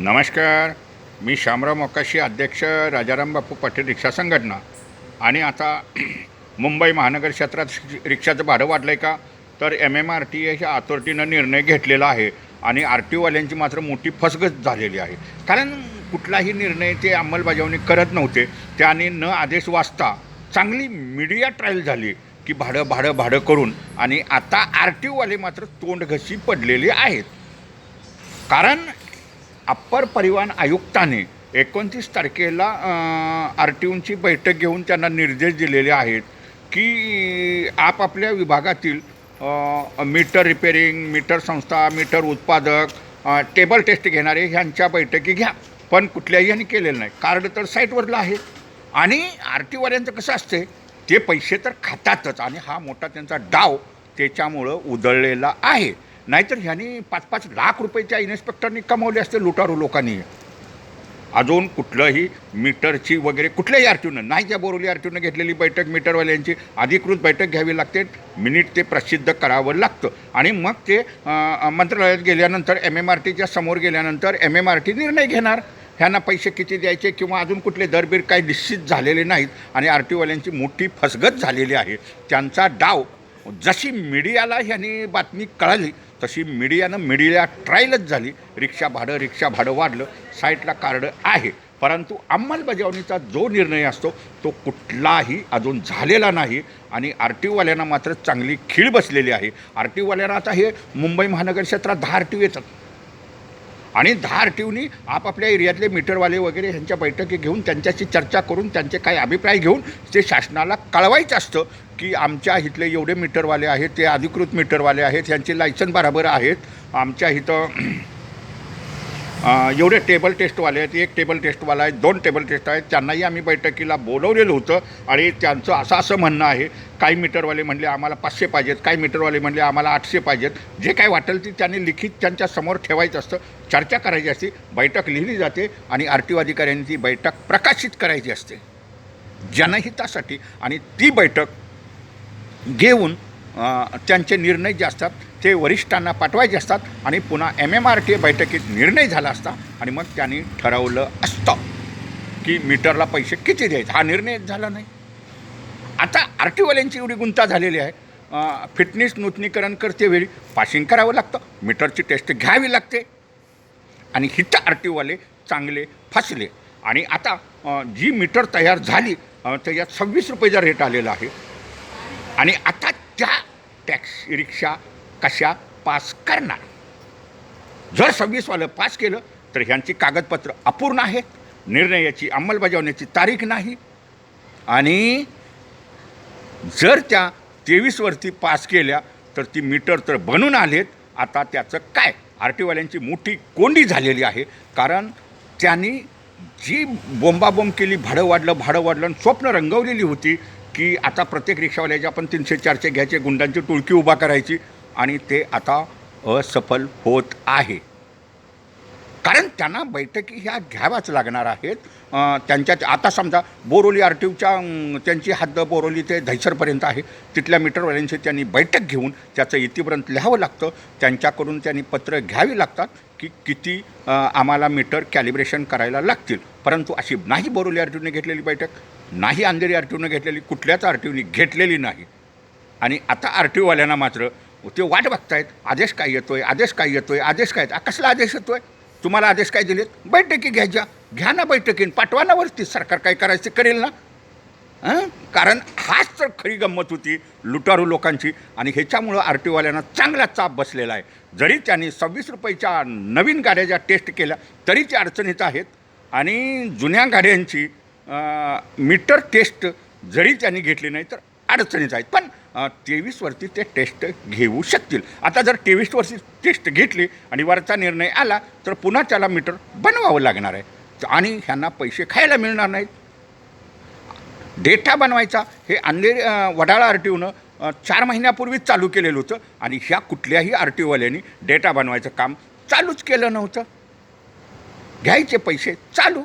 नमस्कार. मी शामराव मोकाशी अध्यक्ष राजाराम बापू पाटील रिक्षा संघटना. आणि आता मुंबई महानगर क्षेत्रात रिक्षाचं भाडं वाढलं आहे का? तर एम एम आर टी ह्या अथॉरिटीनं निर्णय घेतलेला आहे आणि आर टी ओवाल्यांची मात्र मोठी फसगत झालेली आहे. कारण कुठलाही निर्णय ते अंमलबजावणी करत नव्हते. त्याने न आदेश वाचता चांगली मीडिया ट्रायल झाली की भाडं भाडं भाडं करून आणि आता आर टी ओवाले मात्र तोंडघशी पडलेले आहेत. कारण अप्पर परिवहन आयुक्ताने एकोणतीस तारखेला आर टी ओंची बैठक घेऊन त्यांना निर्देश दिलेले आहेत की आपापल्या विभागातील मीटर रिपेरिंग मीटर संस्था मीटर उत्पादक टेबल टेस्ट घेणारे ह्यांच्या बैठकी घ्या. पण कुठल्याही यांनी केलेलं नाही. कार्ड तर साईटवरलं आहे. आणि आर टीवाल्यांचं कसं असते ते पैसे तर खातातच आणि हा मोठा त्यांचा डाव त्याच्यामुळं उधळलेला आहे. नाहीतर ह्यांनी पाच पाच लाख रुपयेच्या इन्स्पेक्टरनी कमवले असते लुटारू लोकांनी. अजून कुठलंही मीटरची वगैरे कुठल्याही आर नाही त्या बोरोली आर घेतलेली बैठक मीटरवाल्यांची अधिकृत बैठक घ्यावी लागते मिनिट ते प्रसिद्ध करावं लागतं. आणि मग ते मंत्रालयात गेल्यानंतर एम एम आर टीच्या समोर गेल्यानंतर एम एम आर टी निर्णय घेणार. ह्यांना पैसे किती द्यायचे किंवा अजून कुठले दरबीर काही निश्चित झालेले नाहीत आणि आर टीवाल्यांची मोठी फसगत झालेली आहे. त्यांचा डाव जशी मीडियाला ह्यांनी बातमी कळाली तशी मीडियानं मीडिया ट्रायलच झाली. रिक्षा भाडं रिक्षा भाडं वाढलं. साईटला कार्ड आहे. परंतु अंमलबजावणीचा जो निर्णय असतो तो कुठलाही अजून झालेला नाही आणि आर टी ओवाल्यांना मात्र चांगली खीळ बसलेली आहे. आर टी ओवाल्यांना आता हे मुंबई महानगर क्षेत्रात दहा आर टी येतात. आणि धार ठेवून आपापल्या एरियातले मीटरवाले वगैरे ह्यांच्या बैठकी घेऊन त्यांच्याशी चर्चा करून त्यांचे काही अभिप्राय घेऊन ते शासनाला कळवायचं असतं की आमच्या इथले एवढे मीटरवाले आहेत ते अधिकृत मीटरवाले आहेत ह्यांचे लायसन बरोबर आहेत. आमच्या इथं एवढे टेबल टेस्टवाले आहेत एक टेबल टेस्टवाला आहे दोन टेबल टेस्ट आहेत. त्यांनाही आम्ही बैठकीला बोलवलेलं होतं आणि त्यांचं असं असं म्हणणं आहे काही मीटरवाले म्हणले आम्हाला पाचशे पाहिजेत काही मीटरवाले म्हणले आम्हाला आठशे पाहिजेत. जे काय वाटेल ते त्यांनी लिखित त्यांच्यासमोर ठेवायचं असतं चर्चा करायची असते बैठक लिहिली जाते आणि आर टी ओ अधिकाऱ्यांनी ती बैठक प्रकाशित करायची असते. जनहितासाठी आणि ती बैठक घेऊन त्यांचे निर्णय जे असतात ते वरिष्ठांना पाठवायचे असतात आणि पुन्हा एम एम आर टी बैठकीत निर्णय झाला असता आणि मग त्यांनी ठरवलं असतं की मीटरला पैसे किती द्यायचे. हा निर्णय झाला नाही. आता आर टीवाल्यांची एवढी गुंता झालेली आहे. फिटनेस नूतनीकरण करते वेळी पासिंग करावं लागतं मीटरची टेस्ट घ्यावी लागते आणि हिथं आर टीवाले चांगले फसले. आणि आता जी मीटर तयार झाली त्याच्यात सव्वीस रुपयेचा रेट आलेला आहे. आणि आता त्या टॅक्स रिक्षा कशा पास करणार? जर सव्वीसवालं पास केलं तर ह्यांची कागदपत्र अपूर्ण आहेत. निर्णयाची अंमलबजावण्याची तारीख नाही. आणि जर त्या तेवीसवरती पास केल्या तर ती मीटर तर बनून आलेत. आता त्याचं काय? आर टीवाल्यांची मोठी कोंडी झालेली आहे. कारण त्यांनी जी बोंबाबोंब केली भाडं वाढलं भाडं वाढलं आणि स्वप्न रंगवलेली होती की आता प्रत्येक रिक्षावाल्याचे आपण तीनशे चारशे घ्यायचे गुंडांची टुळकी उभा करायची आणि ते आता असफल होत आहे. कारण त्यांना बैठकी ह्या घ्याव्याच लागणार आहेत. त्यांच्या त्यांच्यात आता समजा बोरोली आर टी ओच्या त्यांची हद्द बोरोली ते दहिसरपर्यंत आहे. तिथल्या मीटरवाल्यांची त्यांनी बैठक घेऊन त्याचं इतिवृत्त लिहावं लागतं. त्यांच्याकडून त्यांनी पत्र घ्यावी लागतात की किती आम्हाला मीटर कॅलिब्रेशन करायला लागतील. परंतु अशी नाही बोरोली आर टी ओने घेतलेली बैठक. नाही अंधेरी आर टी घेतलेली कुठल्याच आर टी ओनी घेतलेली नाही. आणि आता आर टी ओवाल्यांना मात्र ते वाट बघतायत आदेश काय येतो आहे आदेश काय येतो आहे आदेश काय येतोय? कसला आदेश येतो आहे तुम्हाला आदेश काय दिलेत? बैठकी घ्यायच्या घ्या ना बैठकीन पाठवा ना वरती सरकार काय करायचं करेल ना? कारण हाच तर खरी गंमत होती लुटारू लोकांची आणि ह्याच्यामुळं आर टी ओवाल्यांना चांगला चाप बसलेला आहे. जरी त्यांनी सव्वीस रुपयाच्या नवीन गाड्या ज्या टेस्ट केल्या तरी ते अडचणीत आहेत. आणि जुन्या गाड्यांची मीटर टेस्ट जरी त्यांनी घेतली नाही तर अडचणीच आहेत. पण तेवीसवरती ते टेस्ट घेऊ शकतील. आता जर तेवीसवरती टेस्ट घेतली आणि वरचा निर्णय आला तर पुन्हा त्याला मीटर बनवावं लागणार आहे. आणि ह्यांना पैसे खायला मिळणार नाहीत. डेटा बनवायचा हे अंधेरी वडाळा आर टी ओनं चार महिन्यापूर्वीच चालू केलेलं होतं आणि ह्या कुठल्याही आर टी ओवाल्यांनी डेटा बनवायचं काम चालूच केलं नव्हतं. घ्यायचे पैसे चालू.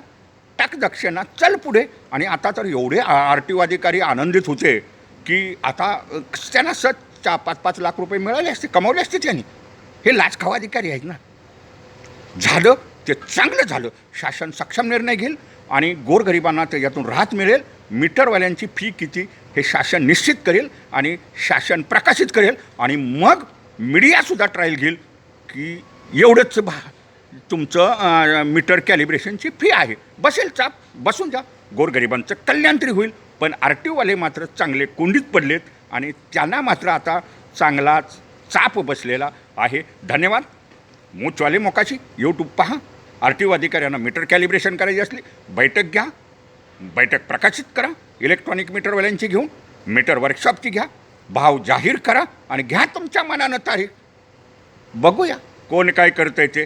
टाक दक्षिणा चल पुढे. आणि आता तर एवढे आर टी ओ अधिकारी आनंदित होते की आता त्यांना सच चा पाच पाच लाख रुपये मिळाले असते कमावले असते त्यांनी. हे लाचखाव अधिकारी आहेत ना. झालं ते चांगलं झालं. शासन सक्षम निर्णय घेईल आणि गोरगरिबांना त्याच्यातून राहत मिळेल. मीटरवाल्यांची फी किती हे शासन निश्चित करेल आणि शासन प्रकाशित करेल. आणि मग मीडियासुद्धा ट्रायल घेईल की एवढंच भा तुमचं मीटर कॅलिब्रेशनची फी आहे. बसेल चाप बसून जा. गोरगरिबांचं कल्याण तरी होईल. पण आर टी ओवाले मात्र चांगले कोंडीत पडलेत आणि त्यांना मात्र आता चांगला चाप बसलेला आहे. धन्यवाद. मोचवाले मोकाशी यूट्यूब पहा. आर टी ओ अधिकाऱ्यांना मीटर कॅलिब्रेशन करायची असली बैठक घ्या. बैठक प्रकाशित करा. इलेक्ट्रॉनिक मीटरवाल्यांची घेऊन मीटर वर्कशॉपची घ्या. भाव जाहीर करा आणि घ्या तुमच्या मनानं तारीख. बघूया कोण काय करतंय ते.